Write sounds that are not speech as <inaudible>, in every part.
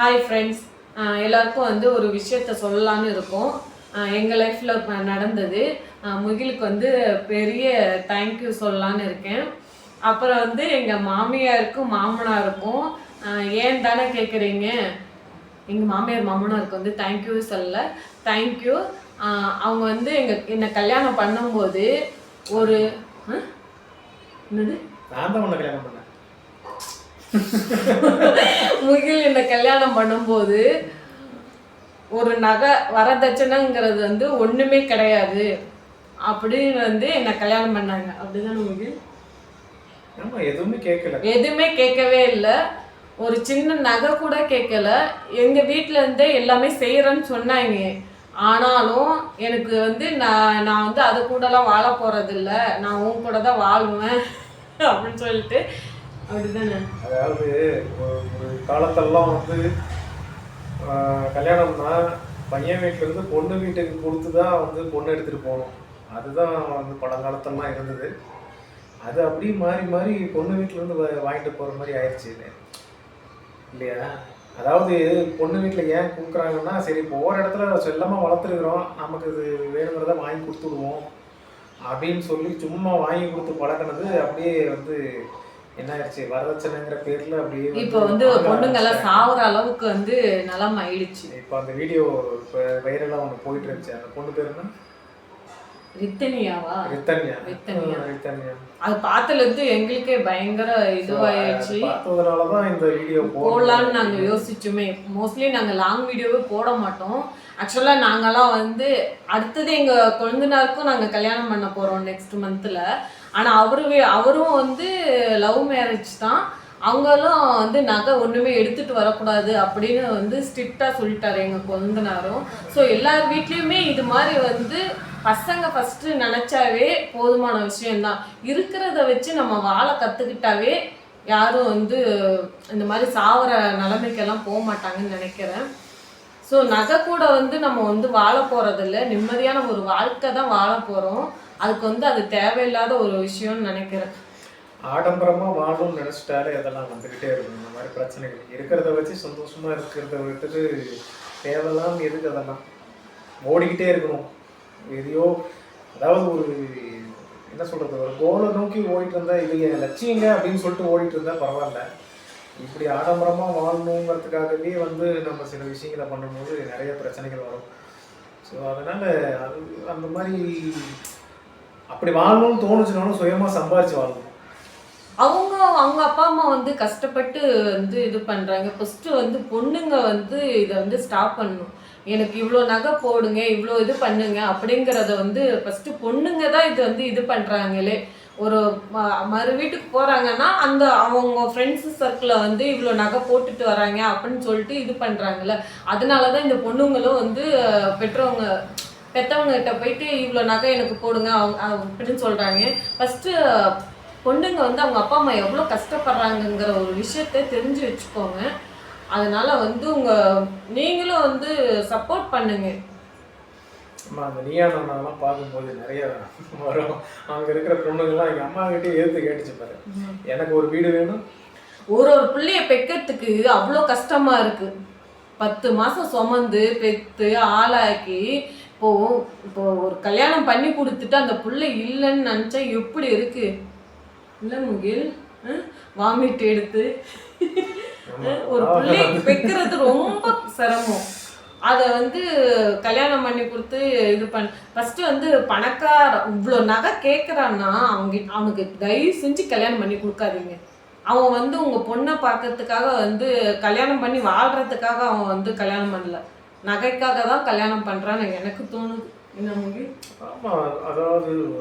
Hi friends எல்லாருக்கும் வந்து ஒரு விஷயத்த சொல்லலான்னு இருக்கோம். எங்கள் லைஃப்பில் நடந்தது. முகிலுக்கு வந்து பெரிய தேங்க்யூ சொல்லலான்னு இருக்கேன். அப்புறம் வந்து எங்கள் மாமியாருக்கும் மாமனாருக்கும் ஏன் தானே கேட்குறீங்க எங்கள் மாமியார் மாமனாருக்கு வந்து தேங்க்யூ சொல்லலை. தேங்க்யூ அவங்க வந்து எங்கள் என்னை கல்யாணம் பண்ணும்போது ஒரு என்னது? நான் தான் உன்னை கல்யாணம் பண்ணேன். முகில் என்னை கல்யாணம் பண்ணும்போது ஒரு நகை வரதட்சணைங்கிறது வந்து ஒண்ணுமே கிடையாது. அப்படின்னு வந்து என்னை கல்யாணம் பண்ணாங்க. அப்படிதானே முகில்? எதுவுமே கேட்கல எதுவுமே கேட்கவே இல்லை. ஒரு சின்ன நகை கூட கேட்கல. எங்க வீட்ல இருந்தே எல்லாமே செய்யறேன்னு சொன்னாங்க. ஆனாலும் எனக்கு வந்து நான் நான் வந்து அது கூடலாம் வாழ போறது இல்ல நான் உன் கூட தான் வாழ்வேன். அப்படின்னு சொல்லிட்டு அதாவது ஒரு ஒரு காலத்தெல்லாம் வந்து கல்யாணம்னா பையன் வீட்டிலேருந்து பொண்ணு வீட்டுக்கு கொடுத்து தான் வந்து பொண்ணு எடுத்துகிட்டு போகணும். அதுதான் வந்து பழங்காலத்தெல்லாம் இருந்தது. அது அப்படியே மாறி மாறி பொண்ணு வீட்டிலேருந்து வாங்கிட்டு போகிற மாதிரி ஆயிடுச்சு இது. இல்லையா? அதாவது பொண்ணு வீட்டில் ஏன் கொடுக்குறாங்கன்னா சரி இப்போ ஒவ்வொரு இடத்துல செல்லமாக வளர்த்துருக்குறோம். நமக்கு இது வேணுங்கிறத வாங்கி கொடுத்துடுவோம். அப்படின்னு சொல்லி சும்மா வாங்கி கொடுத்து பழக்கினது அப்படியே வந்து என்ன ஆயிடுச்சு வரதட்சணைங்கிற பேர்ல அப்படியே இப்போ வந்து பொண்ணுங்க எல்லாம். சாவுற அளவுக்கு வந்து நிலம் ஆயிடுச்சு இப்போ அந்த வீடியோ இப்போ வைரலாக ஒன்று போயிட்டு இருந்துச்சு அந்த பொண்ணு பேர் என்ன? ரித்தனியாவா? ரித்தன்யா. ரித்தன்யா. ரித்தன்யா. அது பார்த்ததுல இருந்து எங்களுக்கே பயங்கர இதுவாயிடுச்சு. பார்த்ததுனால தான் இந்த வீடியோ போடலான்னு நாங்க யோசிச்சுமே. மோஸ்ட்லி நாங்க லாங் வீடியோவே போட மாட்டோம். ஆக்சுவலா நாங்கெல்லாம் வந்து அடுத்தது எங்க கொழுந்தனாருக்கும் நாங்க கல்யாணம் பண்ண போறோம் நெக்ஸ்ட் மந்த்ல ஆனால் அவரு அவரும் வந்து லவ் மேரேஜ் தான். அவங்களும் வந்து நகை ஒன்றுமே எடுத்துகிட்டு வரக்கூடாது அப்படின்னு வந்து ஸ்ட்ரிக்டாக சொல்லிட்டாரு எங்கள் கொந்தனாரும் ஸோ எல்லார் வீட்லேயுமே இது மாதிரி வந்து பசங்க ஃபஸ்ட்டு நினச்சாவே போதுமான விஷயம்தான். இருக்கிறத வச்சு நம்ம வாழ கற்றுக்கிட்டாவே யாரும் வந்து இந்த மாதிரி சாவர நிலைமைக்கெல்லாம் போக மாட்டாங்கன்னு நினைக்கிறேன். ஸோ நகை கூட வந்து நம்ம வந்து வாழ போகிறதில்ல நிம்மதியான ஒரு வாழ்க்கை தான் வாழ போகிறோம் அதுக்கு வந்து அது தேவையில்லாத ஒரு விஷயம்னு நினைக்கிறேன். ஆடம்பரமாக வாழணும்னு நினச்சிட்டாலே அதெல்லாம் வந்துக்கிட்டே இருக்கும். இந்த மாதிரி பிரச்சனைகள் இருக்கிறத வச்சு சந்தோஷமாக இருக்கிறத விட்டுட்டு தேவையில்லாம எதுக்கு அதெல்லாம்? ஓடிக்கிட்டே இருக்கணும். எதையோ அதாவது ஒரு என்ன சொல்கிறது ஒரு கோலை நோக்கி ஓடிட்டு இருந்தால் இது என் லட்சியங்க அப்படின்னு சொல்லிட்டு ஓடிட்டு இருந்தால் பரவாயில்ல. இப்படி ஆடம்பரமாக வாழணுங்கிறதுக்காகவே வந்து நம்ம சில விஷயங்களை பண்ணும்போது நிறைய பிரச்சனைகள் வரும். ஸோ அதனால் அது அந்த மாதிரி அப்படி வாழணும்னு தோணுச்சுனாலும் சுயமாக சம்பாரிச்சு வாழணும். அவங்க அவங்க அப்பா அம்மா வந்து கஷ்டப்பட்டு வந்து இது பண்ணுறாங்க ஃபஸ்ட்டு வந்து பொண்ணுங்க வந்து இதை வந்து ஸ்டாப் பண்ணணும். எனக்கு இவ்வளோ நகை போடுங்க இவ்வளோ இது பண்ணுங்க அப்படிங்கிறத வந்து ஃபஸ்ட்டு பொண்ணுங்க தான் இது வந்து இது பண்ணுறாங்களே ஒரு ம- மறு வீட்டுக்கு போகிறாங்கன்னா அந்த அவங்க ஃப்ரெண்ட்ஸ் சர்க்கிளில் வந்து இவ்வளோ நகை போட்டுட்டு வராங்க அப்படின்னு சொல்லிட்டு இது பண்ணுறாங்கல்ல அதனால தான் இந்த பொண்ணுங்களும் வந்து பெற்றவங்க பெற்றவங்க கிட்ட போயிட்டு இவ்வளோ நகை எனக்கு போடுங்க அவங்க அப்படின்னு சொல்றாங்க. ஃபர்ஸ்ட் பொண்ணுங்க வந்து அவங்க அப்பா அம்மா எவ்வளோ கஷ்டப்படுறாங்கங்கிற ஒரு விஷயத்த தெரிஞ்சு வச்சுக்கோங்க. அதனால வந்து உங்க நீங்களும் வந்து சப்போர்ட் பண்ணுங்க. அம்மா அந்த நீயா நானாலாம் பார்க்கும்போது நிறைய வரும். அங்க இருக்கிற பொண்ணுங்கெல்லாம் எங்க அம்மா கிட்டே எதிர்த்து கேட்டுச்சு பாரு. எனக்கு ஒரு வீடு வேணும். ஒரு ஒரு பிள்ளைய பெக்கிறதுக்கு அவ்வளோ கஷ்டமா இருக்கு. பத்து மாசம் சுமந்து பெத்து ஆளாக்கி இப்போ இப்போ ஒரு கல்யாணம் பண்ணி கொடுத்துட்டு அந்த புள்ள இல்லைன்னு நினைச்சா எப்படி இருக்கு? இல்ல முகில் வாமிட் எடுத்து. ஒரு பிள்ளையை பெக்கிறது ரொம்ப சிரமம். அதை வந்து கல்யாணம் பண்ணி கொடுத்து இது பண்ண ஃபர்ஸ்ட் வந்து பணக்கார இவ்வளோ நகை கேட்குறான்னா அவங்க அவனுக்கு தயவு செஞ்சு கல்யாணம் பண்ணி கொடுக்காதீங்க. அவன் வந்து உங்க பொண்ணை பார்க்கறதுக்காக வந்து கல்யாணம் பண்ணி வாழ்றதுக்காக அவன் வந்து கல்யாணம் பண்ணல. நகைக்காக தான் கல்யாணம் பண்றான்னு எனக்கு தோணுது.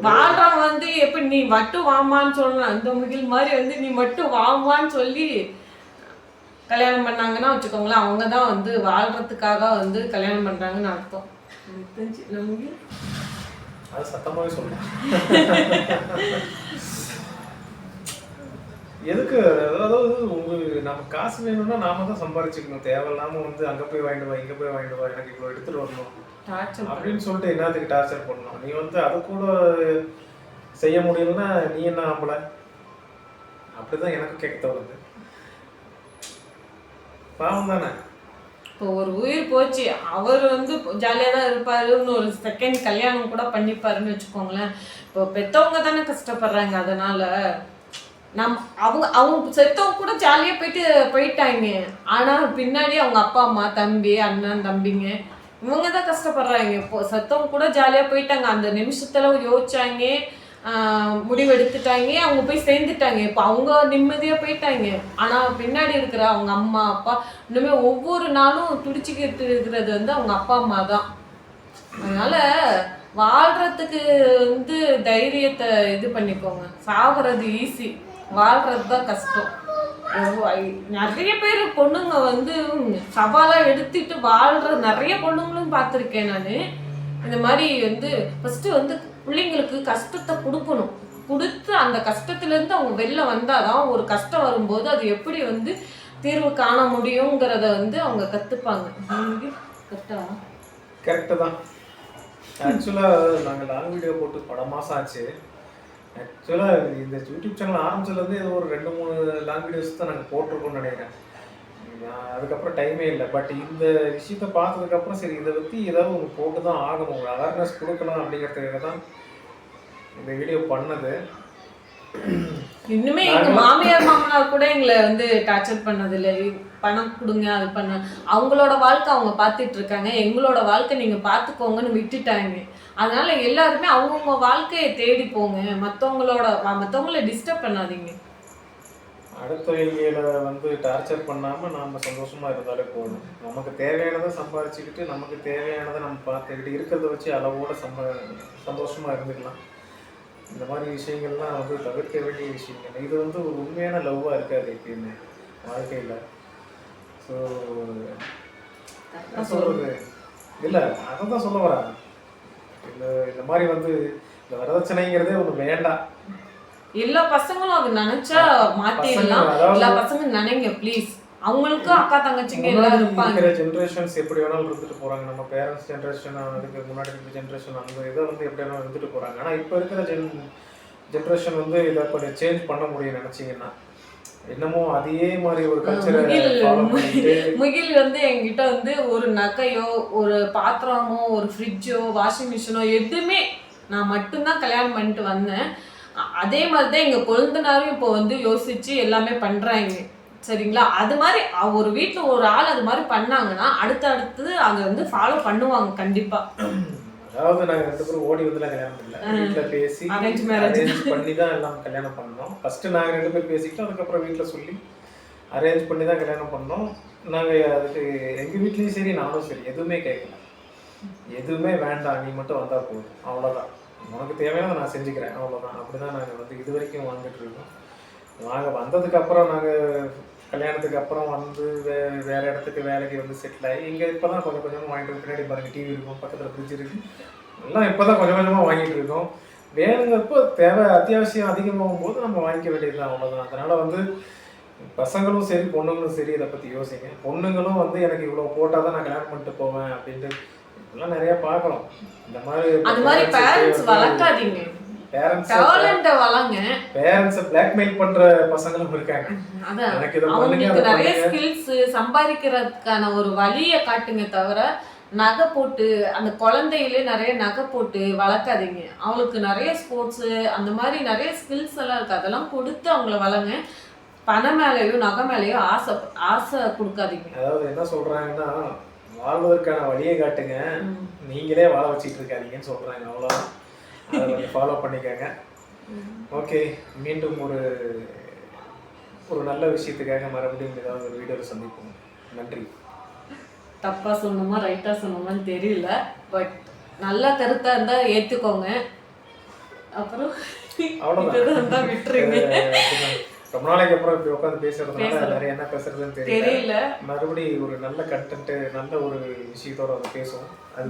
வாழ்றவன் வந்து எப்படி நீ மட்டும் வாமான்னு சொல்லலாம் அந்த முகில் மாதிரி வந்து நீ மட்டும் வாமான்னு சொல்லி கல்யாணம் பண்ணாங்கன்னா வச்சுக்கோங்களேன் அவங்க தான் வந்து வாழ்றதுக்காக வந்து கல்யாணம் பண்றாங்கன்னு அர்த்தம். தெரிஞ்சு முகில்? அது சொல்றேன் <laughs> எதுக்கு? அதாவது உங்களுக்கு நம்ம காசு வேணும்னா நாம தான் சம்பாரிச்சுக்கணும். தேவையில்லாம வந்து அங்க போய் வாங்கிட்டு வா இங்க போய் வாங்கிட்டு வா எனக்கு இவ்வளவு எடுத்துட்டு வரணும். அப்படின்னு சொல்லிட்டு என்னத்துக்கு டார்ச்சர் பண்ணணும்? நீ வந்து அது கூட செய்ய முடியலன்னா நீ என்ன ஆம்பளை? அப்படிதான் எனக்கு கேட்க தோணுது. பாவம் தானே? இப்போ ஒரு உயிர் போச்சு. அவர் வந்து ஜாலியாக தான் இருப்பாரு. ஒரு செகண்ட் கல்யாணம் கூட பண்ணிப்பாருன்னு வச்சுக்கோங்களேன். இப்போ பெத்தவங்க தானே கஷ்டப்படுறாங்க. அதனால நம் அவங்க அவங்க செத்தவங்க கூட ஜாலியாக போயிட்டு போயிட்டாங்க. ஆனால் பின்னாடி அவங்க அப்பா அம்மா தம்பி அண்ணன் தம்பிங்க இவங்க தான் கஷ்டப்படுறாங்க. இப்போ செத்தவங்க கூட ஜாலியாக போயிட்டாங்க. அந்த நிமிஷத்தில் யோசிச்சாங்க. முடிவெடுத்துட்டாங்க. அவங்க போய் சேர்ந்துட்டாங்க. இப்போ அவங்க நிம்மதியாக போயிட்டாங்க. ஆனால் பின்னாடி இருக்கிற அவங்க அம்மா அப்பா இன்னுமே ஒவ்வொரு நாளும் துடிச்சிக்கிட்டு இருக்கிறது வந்து அவங்க அப்பா அம்மா தான். அதனால் வாழ்கிறதுக்கு வந்து தைரியத்தை இது பண்ணிக்கோங்க. சாகிறது ஈஸி வாழ்றது தான் கஷ்டம் நிறைய பேர் பொண்ணுங்க வந்து சவாலாக எடுத்துட்டு வாழ்ற நிறைய பொண்ணுங்களும் பார்த்துருக்கேன் நான். இந்த மாதிரி வந்து ஃபஸ்ட்டு வந்து பிள்ளைங்களுக்கு கஷ்டத்தை கொடுக்கணும். கொடுத்து அந்த கஷ்டத்துலேருந்து அவங்க வெளில வந்தாதான் ஒரு கஷ்டம் வரும்போது அது எப்படி வந்து தீர்வு காண முடியுங்கிறத வந்து அவங்க கற்றுப்பாங்க கரெக்டாக கரெக்டு? தான் ஆக்சுவலாக நாங்கள் லாங் வீடியோ போட்டு பல மாதம் ஆச்சு. ஆக்சுவலாக இந்த யூடியூப் சேனல் ஆரம்பிச்சதுலேருந்து ஏதோ ஒரு ரெண்டு மூணு லாங் வீடியோஸ் தான் நாங்கள் போட்டிருக்கோம்னு நினைக்கிறேன். நான் அதுக்கப்புறம் டைமே இல்லை. பட் இந்த விஷயத்த பார்த்ததுக்கப்புறம் சரி இதை பற்றி ஏதாவது ஒன்று போட்டு தான் ஆகணும். ஒரு அவேர்னஸ் கொடுக்கலாம் அப்படிங்கிறதுக்காக தான் இந்த வீடியோ பண்ணது. இன்னுமே எங்க மாமியார் மாமனார் கூட எங்களை வந்து டார்ச்சர் பண்ணது இல்லை பணம் கொடுங்க அது பண்ண. அவங்களோட வாழ்க்கை அவங்க பார்த்துட்டு இருக்காங்க. எங்களோட வாழ்க்கை நீங்க பார்த்துக்கோங்கன்னு விட்டுட்டாங்க. அதனால எல்லாருமே அவங்கவுங்க வாழ்க்கையை தேடி போங்க. மற்றவங்களோட மற்றவங்கள டிஸ்டர்ப் பண்ணாதீங்க. அடுத்தவங்களை வந்து டார்ச்சர் பண்ணாமல் நாம் சந்தோஷமாக இருந்தாலே போதும். நமக்கு தேவையானதை சம்பாதிச்சுக்கிட்டு நமக்கு தேவையானதை நம்ம பார்த்துக்கிட்டு இருக்கிறத வச்சு அளவோட சம்ப சந்தோஷமாக இருந்துக்கலாம். இந்த மாதிரி விஷயங்கள்லாம் வந்து தவிர்க்க வேண்டிய விஷயங்கள் இது வந்து ஒரு உண்மையான லவ்வாக இருக்காது எப்பயுமே வாழ்க்கையில். ஸோ சொல்கிறது இல்லை அதை தான் சொல்ல வரேன். இந்த இந்த மாதிரி வந்து இந்த வரதட்சணைங்கிறதே ஒன்று வேண்டாம். எல்லா பசங்களும் அது நினைச்சா மாத்திடலாம். எல்லா பசங்க நினைங்க ப்ளீஸ் அவங்களுக்கும் அக்கா தங்கச்சிங்க எல்லாரும் இருப்பாங்க. ஜென்ரேஷன்ஸ் எப்படி வேணாலும் இருந்துட்டு போறாங்க. நம்ம பேரண்ட்ஸ் ஜென்ரேஷன் அதுக்கு முன்னாடி இருக்க ஜென்ரேஷன் அந்த இதை வந்து எப்படி வேணாலும் இருந்துட்டு போறாங்க. ஆனா இப்போ இருக்கிற ஜென் ஜென்ரேஷன் வந்து இதை கொஞ்சம் சேஞ்ச் பண்ண முடியும் நினைச்சீங்கன்னா என்னமோ அதே மாதிரி ஒரு கல்ச்சரை முகில் வந்து என்கிட்ட வந்து ஒரு நகையோ ஒரு பாத்திரமோ ஒரு ஃப்ரிட்ஜோ வாஷிங் மிஷினோ எதுவுமே நான் மட்டும்தான் கல்யாணம் பண்ணிட்டு வந்தேன். அதே மாதிரி தான் எங்கள் கொழுந்தனாரும் இப்போ வந்து யோசிச்சு எல்லாமே பண்ணுறாங்க சரிங்களா? அது மாதிரி ஒரு வீட்டில் ஒரு ஆள் அது மாதிரி பண்ணாங்கன்னா அடுத்து அடுத்தது அதை வந்து ஃபாலோ பண்ணுவாங்க கண்டிப்பாக அதாவது நாங்க ரெண்டு பேரும் ஓடி வந்துலாம் கல்யாணம் பண்ணல. வீட்டுல பேசி. அரேஞ்ச் பண்ணி தான் எல்லாம் கல்யாணம் பண்ணோம். ஃபர்ஸ்ட் நாங்க ரெண்டு பேரும் பேசிக்கிட்டோம் அதுக்கப்புறம் வீட்டுல சொல்லி அரேஞ்ச் பண்ணி தான் கல்யாணம் பண்ணோம். நாங்க அதுக்கு எங்க வீட்லயும் சரி நானும் சரி. எதுவுமே கேட்கல. எதுவுமே வேண்டாம் நீ மட்டும் வந்தா போதும். அவ்வளவுதான். உனக்கு தேவையானதை நான் செஞ்சுக்கிறேன். அவ்வளவுதான். அப்படிதான் நாங்க வந்து இது வரைக்கும் வாழ்ந்துட்டு இருக்கோம். நாங்க வந்ததுக்கு அப்புறம் நாங்க கல்யாணத்துக்கு அப்புறம் வந்து வே வேற இடத்துக்கு வேலைக்கு வந்து செட்டில் ஆகி இங்க இப்பதான் கொஞ்சம் கொஞ்சமா வாங்கிட்டு வந்து பின்னாடி பாருங்க டிவி இருக்கும் பக்கத்துல ஃப்ரிட்ஜ் இருக்கு. எல்லாம் இப்பதான் கொஞ்சம் கொஞ்சமா வாங்கிட்டு இருக்கோம். வேணுங்கிறப்போ தேவை அத்தியாவசியம் அதிகமாகும் போது நம்ம வாங்கிக்க வேண்டியதுதான் அவ்வளவுதான். அதனால வந்து பசங்களும் சரி பொண்ணுங்களும் சரி இதை பத்தி யோசிங்க. பொண்ணுங்களும் வந்து எனக்கு இவ்வளவு போட்டாதான் நான் கல்யாணம் பண்ணிட்டு போவேன் அப்படின்ட்டு இதெல்லாம் நிறைய பார்க்கலாம் இந்த மாதிரி டேலண்ட்டை வளங்க. பேரண்ட்ஸை பிளாக்மெயில் பண்ற பசங்களும் இருக்காங்க. அதான். அவங்களுக்கு நிறைய ஸ்கில்ஸ் சம்பாதிக்கிறதுக்கான ஒரு வழியை காட்டுங்க தவிர நகை போட்டு அந்த குழந்தையிலே நிறைய நகை போட்டு வளர்க்காதீங்க. அவங்களுக்கு நிறைய ஸ்போர்ட்ஸ் அந்த மாதிரி நிறைய ஸ்கில்ஸ் எல்லாம் இருக்கு. அதெல்லாம் கொடுத்து அவங்கள வளங்க. பணம் மேலேயோ நகை மேலேயோ ஆசை ஆசை கொடுக்காதீங்க. அதாவது என்ன சொல்றாங்கன்னா வாழ்வதற்கான வழியை காட்டுங்க. நீங்களே வாழ வச்சிட்டு இருக்காதீங்கன்னு சொல்றாங்க. அவ்வளவுதான். அதை ஃபாலோ பண்ணிக்கோங்க. ஓகே மீண்டும் ஒரு ஒரு நல்ல விஷயத்துக்காக மறுபடியும் ஏதாவது ஒரு வீடியோவில் சந்திப்போம். நன்றி. தப்பா சொன்னோமா ரைட்டா சொன்னோமான்னு தெரியல பட் நல்ல கருத்தா இருந்தா ஏத்துக்கோங்க. அப்புறம் இருந்தா விட்டுருங்க. <laughs> ரொம்ப நாளைக்கு அப்புறம் இப்படி உட்காந்து பேசுறதுனால. நிறைய என்ன பேசுறதுன்னு தெரியல. மறுபடியும் ஒரு நல்ல கண்டென்ட் நல்ல ஒரு விஷயத்தோட வந்து பேசுவோம். அது